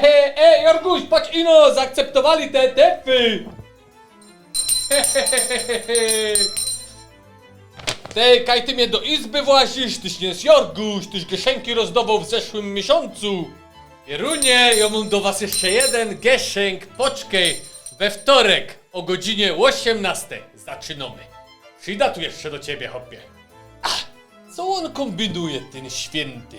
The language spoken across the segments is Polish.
Hehe, ej, Jorguś, patrz ino, zaakceptowali te tepy. Hehehehe. Ty, kaj ty mnie do izby włazisz, tyś nie jest Jorguś, tyś geszenki rozdawał w zeszłym miesiącu. Jerunie, ja mam do was jeszcze jeden geszenk, poczkaj, we wtorek o godzinie 18 zaczynamy. Przyjdę tu jeszcze do ciebie, hopie. Ach, co on kombinuje, ten święty?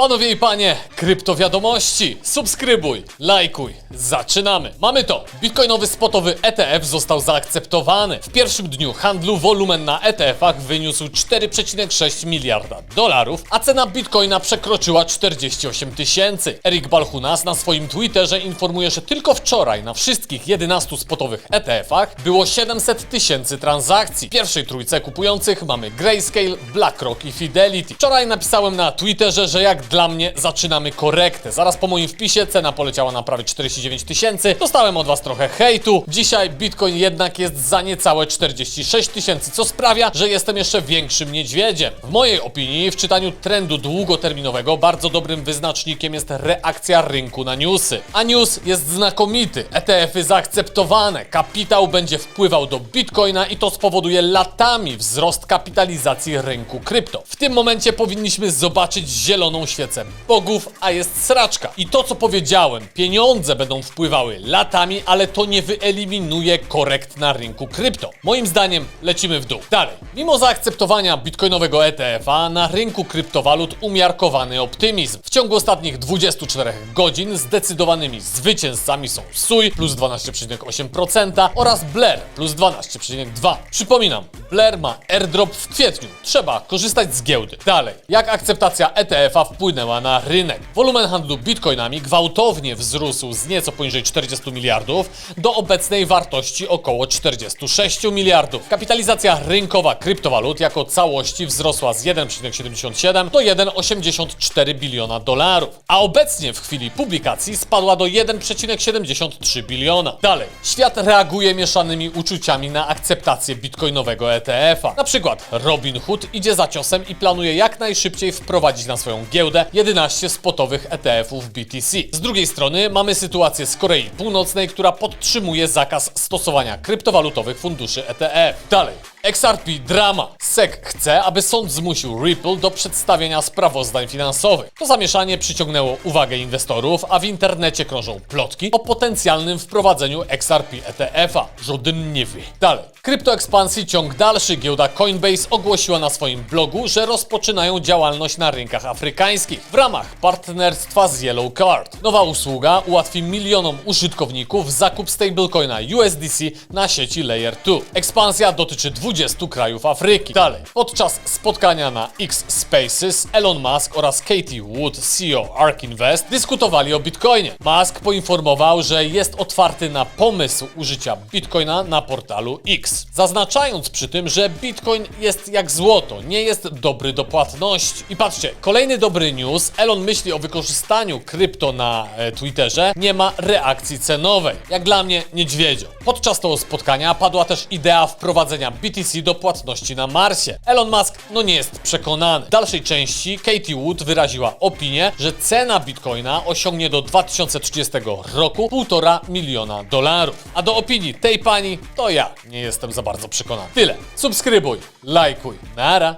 Panowie i panie, kryptowiadomości, subskrybuj, lajkuj, zaczynamy. Mamy to, bitcoinowy spotowy ETF został zaakceptowany. W pierwszym dniu handlu wolumen na ETF-ach wyniósł 4,6 miliarda dolarów, a cena bitcoina przekroczyła 48 tysięcy. Erik Balchunas na swoim Twitterze informuje, że tylko wczoraj na wszystkich 11 spotowych ETF-ach było 700 tysięcy transakcji. W pierwszej trójce kupujących mamy Grayscale, BlackRock i Fidelity. Wczoraj napisałem na Twitterze, że jak dla mnie zaczynamy korektę. Zaraz po moim wpisie cena poleciała na prawie 49 tysięcy. Dostałem od was trochę hejtu. Dzisiaj Bitcoin jednak jest za niecałe 46 tysięcy, co sprawia, że jestem jeszcze większym niedźwiedziem. W mojej opinii w czytaniu trendu długoterminowego bardzo dobrym wyznacznikiem jest reakcja rynku na newsy. A news jest znakomity. ETF-y zaakceptowane. Kapitał będzie wpływał do Bitcoina i to spowoduje latami wzrost kapitalizacji rynku krypto. W tym momencie powinniśmy zobaczyć zieloną świecę bogów, a jest sraczka. I to co powiedziałem, pieniądze będą wpływały latami, ale to nie wyeliminuje korekt na rynku krypto. Moim zdaniem lecimy w dół. Dalej. Mimo zaakceptowania bitcoinowego ETF-a na rynku kryptowalut umiarkowany optymizm. W ciągu ostatnich 24 godzin zdecydowanymi zwycięzcami są SUI plus 12,8% oraz Blair plus 12,2%. Przypominam, Blair ma airdrop w kwietniu. Trzeba korzystać z giełdy. Dalej. Jak akceptacja ETF-a wpłynęła na rynek? Wolumen handlu bitcoinami gwałtownie wzrósł z nieco poniżej 40 miliardów do obecnej wartości około 46 miliardów. Kapitalizacja rynkowa kryptowalut jako całości wzrosła z 1,77 do 1,84 biliona dolarów, a obecnie w chwili publikacji spadła do 1,73 biliona. Dalej, świat reaguje mieszanymi uczuciami na akceptację bitcoinowego ETF-a. Na przykład Robinhood idzie za ciosem i planuje jak najszybciej wprowadzić na swoją giełdę 11 spotowych ETF-ów BTC. Z drugiej strony mamy sytuację z Korei Północnej, która podtrzymuje zakaz stosowania kryptowalutowych funduszy ETF. Dalej, XRP drama. SEC chce, aby sąd zmusił Ripple do przedstawienia sprawozdań finansowych. To zamieszanie przyciągnęło uwagę inwestorów, a w internecie krążą plotki o potencjalnym wprowadzeniu XRP ETF-a. Żaden nie wie. Dalej. Kryptoekspansji ciąg dalszy. Giełda Coinbase ogłosiła na swoim blogu, że rozpoczynają działalność na rynkach afrykańskich w ramach partnerstwa z Yellow Card. Nowa usługa ułatwi milionom użytkowników zakup stablecoina USDC na sieci Layer 2. Ekspansja dotyczy 20 krajów Afryki. Dalej. Podczas spotkania na X Spaces Elon Musk oraz Katie Wood, CEO ARK Invest, dyskutowali o Bitcoinie. Musk poinformował, że jest otwarty na pomysł użycia Bitcoina na portalu X, zaznaczając przy tym, że Bitcoin jest jak złoto, nie jest dobry do płatności. I patrzcie, kolejny dobry news, Elon myśli o wykorzystaniu krypto na e, Twitterze, nie ma reakcji cenowej. Jak dla mnie niedźwiedzio. Podczas tego spotkania padła też idea wprowadzenia BTC do płatności na Marsie. Elon Musk no nie jest przekonany. W dalszej części Katie Wood wyraziła opinię, że cena Bitcoina osiągnie do 2030 roku 1,5 miliona dolarów. A do opinii tej pani to ja nie jestem za bardzo przekonany. Tyle. Subskrybuj, lajkuj. Nara.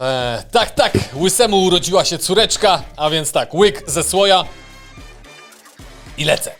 Eee, tak, tak, łysemu urodziła się córeczka, a więc tak, łyk ze słoja i lecę.